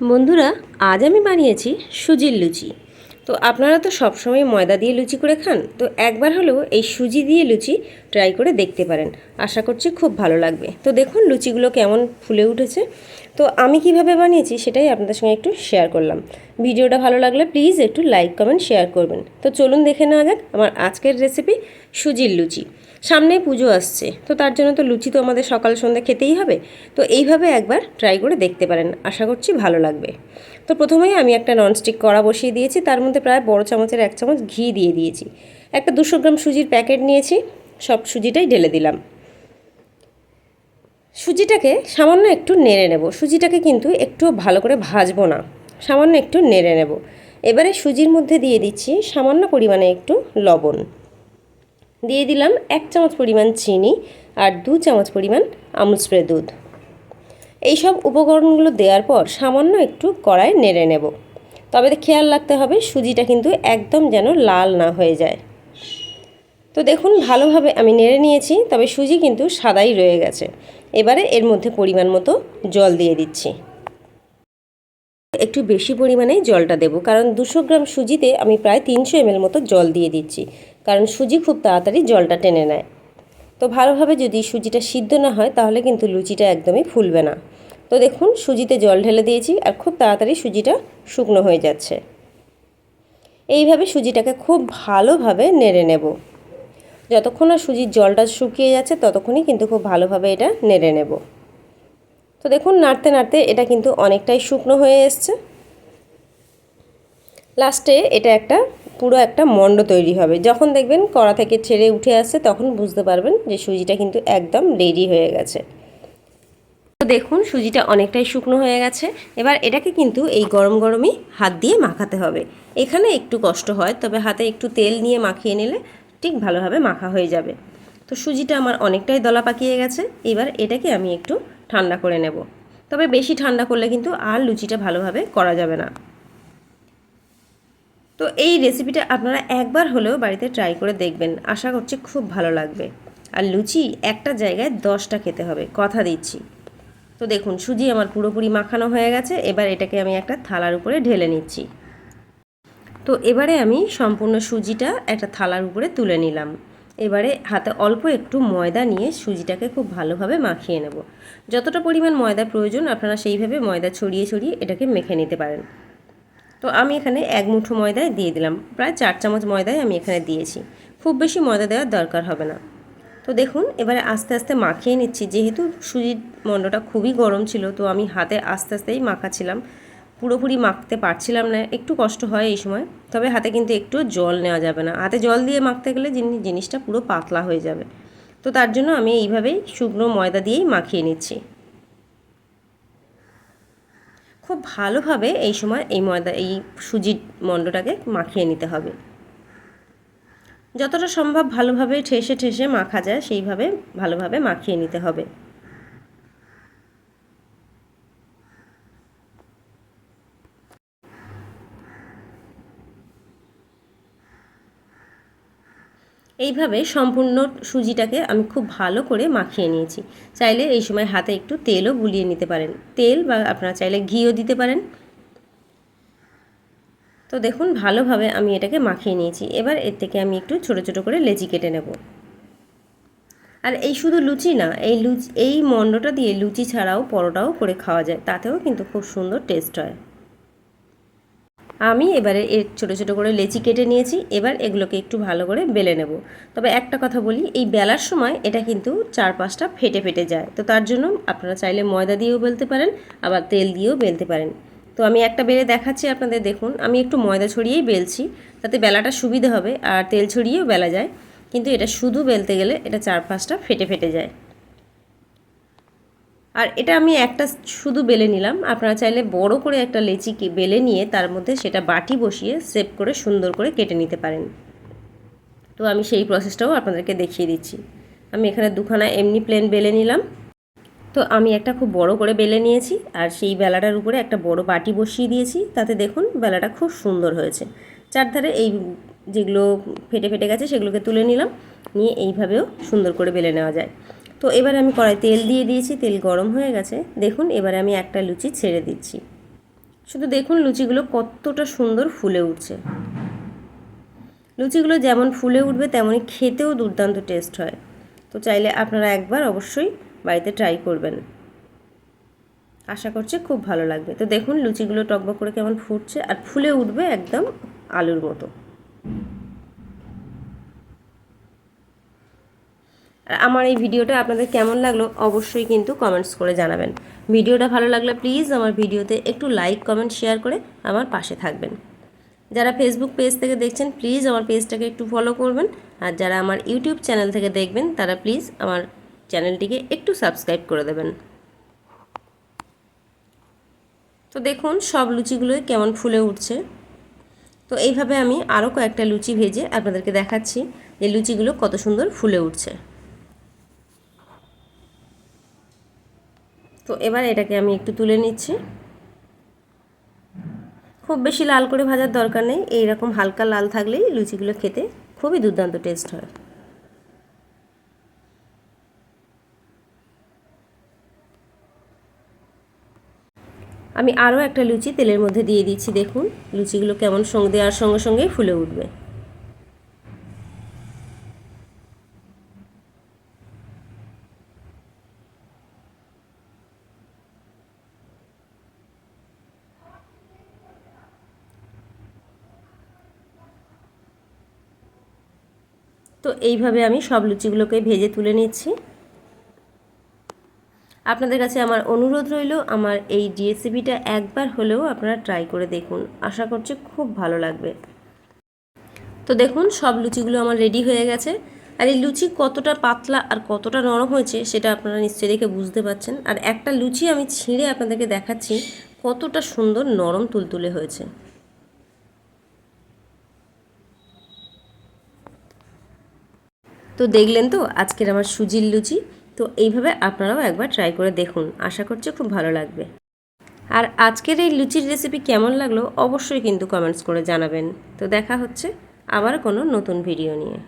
বন্ধুরা, আজ আমি বানিয়েছি সুজির লুচি। তো আপনারা তো সবসময় ময়দা দিয়ে লুচি করে খান, তো একবার হলেও এই সুজি দিয়ে লুচি ট্রাই করে দেখতে পারেন। আশা করছি খুব ভালো লাগবে। তো দেখুন লুচিগুলো কেমন ফুলে উঠেছে। তো আমি কীভাবে বানিয়েছি সেটাই আপনাদের সঙ্গে একটু শেয়ার করলাম। ভিডিওটা ভালো লাগলে প্লিজ একটু লাইক কমেন্ট শেয়ার করবেন। তো চলুন দেখে নেওয়া যাক আমার আজকের রেসিপি সুজির লুচি। সামনে পুজো আসছে। তো তার জন্য তো লুচি তো আমাদের সকাল সন্ধ্যা খেতেই হবে। তো এইভাবে একবার ট্রাই করে দেখতে পারেন। আশা করছি ভালো লাগবে। তো প্রথমেই আমি একটা ননস্টিক কড়া বসিয়ে দিয়েছি। তার মধ্যে প্রায় বড় চামচের এক চামচ ঘি দিয়ে দিয়েছি। একটা দুশো গ্রাম সুজির প্যাকেট নিয়েছি। সব সুজিটাই ঢেলে দিলাম। সুজিটাকে সামান্য একটু নেড়ে নেব। সুজিটাকে কিন্তু একটু ভালো করে ভাজবো না। সামান্য একটু নেড়ে নেব। এবারে সুজির মধ্যে দিয়ে দিচ্ছি সামান্য পরিমাণে একটু লবণ। দিয়ে দিলাম এক চামচ পরিমাণ চিনি আর দু চামচ পরিমাণ আমুল স্প্রে দুধ। এই সব উপকরণগুলো দেওয়ার পর সামান্য একটু কড়াই নেড়ে নেব। তবে খেয়াল রাখতে হবে, সুজিটা কিন্তু একদম যেন লাল না হয়ে যায়। তো দেখুন, ভালোভাবে আমি নেড়ে নিয়েছি, তবে সুজি কিন্তু সাদাই রয়ে গেছে। এবারে এর মধ্যে পরিমাণ মতো জল দিয়ে দিচ্ছি। একটু বেশি পরিমাণেই জলটা দেবো, কারণ দুশো গ্রাম সুজিতে আমি প্রায় তিনশো এমএল মতো জল দিয়ে দিচ্ছি। কারণ সুজি খুব তাড়াতাড়ি জলটা টেনে নেয়। তো ভালোভাবে যদি সুজিটা সিদ্ধ না হয়, তাহলে কিন্তু লুচিটা একদমই ফুলবে না। তো দেখুন, সুজিতে জল ঢেলে দিয়েছি আর খুব তাড়াতাড়ি সুজিটা শুকনো হয়ে যাচ্ছে। এইভাবে সুজিটাকে খুব ভালোভাবে নেড়ে নেব। যতক্ষণ না সুজির জলটা শুকিয়ে যাচ্ছে, ততক্ষণই কিন্তু খুব ভালোভাবে এটা নেড়ে নেব। তো দেখুন, নাড়তে নাড়তে এটা কিন্তু অনেকটাই শুকনো হয়ে এসছে। লাস্টে এটা একটা পুরো একটা মণ্ড তৈরি হবে। যখন দেখবেন কড়া থেকে ছেড়ে উঠে আসছে, তখন বুঝতে পারবেন যে সুজিটা কিন্তু একদম রেডি হয়ে গেছে। তো দেখুন, সুজিটা অনেকটাই শুকনো হয়ে গেছে। এবার এটাকে কিন্তু এই গরম গরমই হাত দিয়ে মাখাতে হবে। এখানে একটু কষ্ট হয়, তবে হাতে একটু তেল নিয়ে মাখিয়ে নিলে ঠিক ভালোভাবে মাখা হয়ে যাবে। তো সুজিটা আমার অনেকটাই দলা পাকিয়ে গেছে। এবার এটাকে আমি একটু ঠান্ডা করে নেব। তবে বেশি ঠান্ডা করলে কিন্তু আর লুচিটা ভালোভাবে করা যাবে না। তো এই রেসিপিটা আপনারা একবার হলেও বাড়িতে ট্রাই করে দেখবেন। আশা করছি খুব ভালো লাগবে। আর লুচি একটা জায়গায় দশটা খেতে হবে, কথা দিচ্ছি। তো দেখুন, সুজি আমার পুরোপুরি মাখানো হয়ে গেছে, এবার এটাকে আমি একটা থালার উপরে ঢেলে নিচ্ছি। তো এবারে আমি সম্পূর্ণ সুজিটা একটা থালার উপরে তুলে নিলাম। এবারে হাতে অল্প একটু ময়দা নিয়ে সুজিটাকে খুব ভালোভাবে মাখিয়ে নেব। যতটা পরিমাণ ময়দা প্রয়োজন, আপনারা সেইভাবে ময়দা ছড়িয়ে ছড়িয়ে এটাকে মেখে নিতে পারেন। তো আমি এখানে এক মুঠো ময়দায় দিয়ে দিলাম। প্রায় চার চামচ ময়দায় আমি এখানে দিয়েছি। খুব বেশি ময়দা দেওয়ার দরকার হবে না। তো দেখুন, এবারে আস্তে আস্তে মাখিয়ে নিচ্ছি। যেহেতু সুজির মণ্ডটা খুবই গরম ছিল, তো আমি হাতে আস্তে আস্তেই মাখাছিলাম পুরোপুরি মাখতে পারছিলাম না। একটু কষ্ট হয় এই সময়। তবে হাতে কিন্তু একটু জল নেওয়া যাবে না। হাতে জল দিয়ে মাখতে গেলে জিনিসটা পুরো পাতলা হয়ে যাবে। তো তার জন্য আমি এইভাবেই শুকনো ময়দা দিয়েই মাখিয়ে নিচ্ছি। খুব ভালোভাবে এই সময় এই ময়দা, এই সুজির মণ্ডটাকে মাখিয়ে নিতে হবে। যতটা সম্ভব ভালোভাবে ঠেসে ঠেসে মাখা যায়, সেইভাবে ভালোভাবে মাখিয়ে নিতে হবে। এইভাবে সম্পূর্ণ সুজিটাকে আমি খুব ভালো করে মাখিয়ে নিয়েছি। চাইলে এই সময় হাতে একটু তেলও বুলিয়ে নিতে পারেন। তেল বা আপনারা চাইলে ঘিও দিতে পারেন। তো দেখুন, ভালোভাবে আমি এটাকে মাখিয়ে নিয়েছি। এবার এর থেকে আমি একটু ছোট ছোট করে লেচি কেটে নেব। আর এই শুধু লুচি না, এই লুচি, এই মণ্ডটা দিয়ে লুচি ছাড়াও পরোটাও করে খাওয়া যায়। তাতেও কিন্তু খুব সুন্দর টেস্ট হয়। আমি এবারে এর ছোটো ছোটো করে লেচি কেটে নিয়েছি, এবার এগুলোকে একটু ভালো করে বেলে নেব। তবে একটা কথা বলি, এই বেলার সময় এটা কিন্তু চার পাঁচটা ফেটে ফেটে যায়। তো তার জন্য আপনারা চাইলে ময়দা দিয়েও বেলতে পারেন, আবার তেল দিয়েও বেলতে পারেন। তো আমি একটা বেলে দেখাচ্ছি আপনাদের, দেখুন, আমি একটু ময়দা ছড়িয়েই বেলছি, তাতে বেলাটা সুবিধে হবে, আর তেল ছড়িয়েও বেলা যায়। কিন্তু এটা শুধু বেলতে গেলে এটা চার পাঁচটা ফেটে ফেটে যায়। আর এটা আমি একটা শুধু বেলে নিলাম। আপনারা চাইলে বড় করে একটা লেচি বেলে নিয়ে তার মধ্যে সেটা বাটি বসিয়ে সেভ করে সুন্দর করে কেটে নিতে পারেন। তো আমি সেই প্রসেসটাও আপনাদেরকে দেখিয়ে দিচ্ছি। আমি এখানে দুখানা এমনি প্লেন বেলে নিলাম। তো আমি একটা খুব বড় করে বেলে নিয়েছি আর সেই বেলাটার উপরে একটা বড় বাটি বসিয়ে দিয়েছি। তাতে দেখুন বেলাটা খুব সুন্দর হয়েছে। চারধারে এই যেগুলো ফেটে ফেটে গেছে সেগুলোকে তুলে নিলাম। নিয়ে এইভাবেও সুন্দর করে বেলে নেওয়া যায়। তো এবার আমি কড়াই তেল দিয়ে দিয়েছি, তেল গরম হয়ে গেছে। দেখুন, এবারে আমি একটা লুচি ছেড়ে দিচ্ছি। শুধু দেখুন লুচিগুলো কতটা সুন্দর ফুলে উঠছে। লুচিগুলো যেমন ফুলে উঠবে, তেমনই খেতেও দুর্দান্ত টেস্ট হয়। তো চাইলে আপনারা একবার অবশ্যই বাড়িতে ট্রাই করবেন। আশা করছি খুব ভালো লাগবে। তো দেখুন, লুচিগুলো টকবক করে কেমন ফুটছে, আর ফুলে উঠবে একদম আলুর মতো। আমার এই ভিডিওটা আপনাদের কেমন লাগল অবশ্যই কিন্তু কমেন্টস করে জানাবেন। ভিডিওটা ভালো লাগলে প্লিজ আমার ভিডিওতে একটু লাইক কমেন্ট শেয়ার করে আমার পাশে থাকবেন। যারা ফেসবুক পেজ থেকে দেখছেন প্লিজ আমার পেজটাকে একটু ফলো করবেন। আর যারা আমার ইউটিউব চ্যানেল থেকে দেখবেন, তারা প্লিজ আমার চ্যানেলটিকে একটু সাবস্ক্রাইব করে দেবেন। তো দেখুন, সব লুচিগুলোই কেমন ফুলে উঠছে। তো এইভাবে আমি আরও কয়েকটা লুচি ভেজে আপনাদেরকে দেখাচ্ছি যে লুচিগুলো কত সুন্দর ফুলে উঠছে। তো এবার এটাকে আমি একটু তুলে নিচ্ছি। খুব বেশি লাল করে ভাজার দরকার নেই, এইরকম হালকা লাল থাকলেই লুচিগুলো খেতে খুবই দুর্দান্ত টেস্ট হয়। আমি আরও একটা লুচি তেলের মধ্যে দিয়ে দিচ্ছি, দেখুন লুচিগুলো কেমন সঙ্গে দেওয়ার সঙ্গে সঙ্গেই ফুলে উঠবে। তো এইভাবে আমি সব লুচিগুলোকে ভেজে তুলে নিচ্ছি। আপনাদের কাছে আমার অনুরোধ রইল, আমার এই রেসিপিটা একবার হলেও আপনারা ট্রাই করে দেখুন। আশা করছি খুব ভালো লাগবে। তো দেখুন, সব লুচিগুলো আমার রেডি হয়ে গেছে। আর এই লুচি কতটা পাতলা আর কতটা নরম হয়েছে সেটা আপনারা নিশ্চয়ই দেখে বুঝতে পারছেন। আর একটা লুচি আমি ছিঁড়ে আপনাদেরকে দেখাচ্ছি, কতটা সুন্দর নরম তুলতুলে হয়েছে। তো দেখলেন তো আজকের আমার সুজির লুচি। তো এইভাবে আপনারাও একবার ট্রাই করে দেখুন। আশা করছি খুব ভালো লাগবে। আর আজকের এই লুচির রেসিপি কেমন লাগল অবশ্যই কিন্তু কমেন্টস করে জানাবেন। তো দেখা হচ্ছে আবার কোনো নতুন ভিডিও নিয়ে।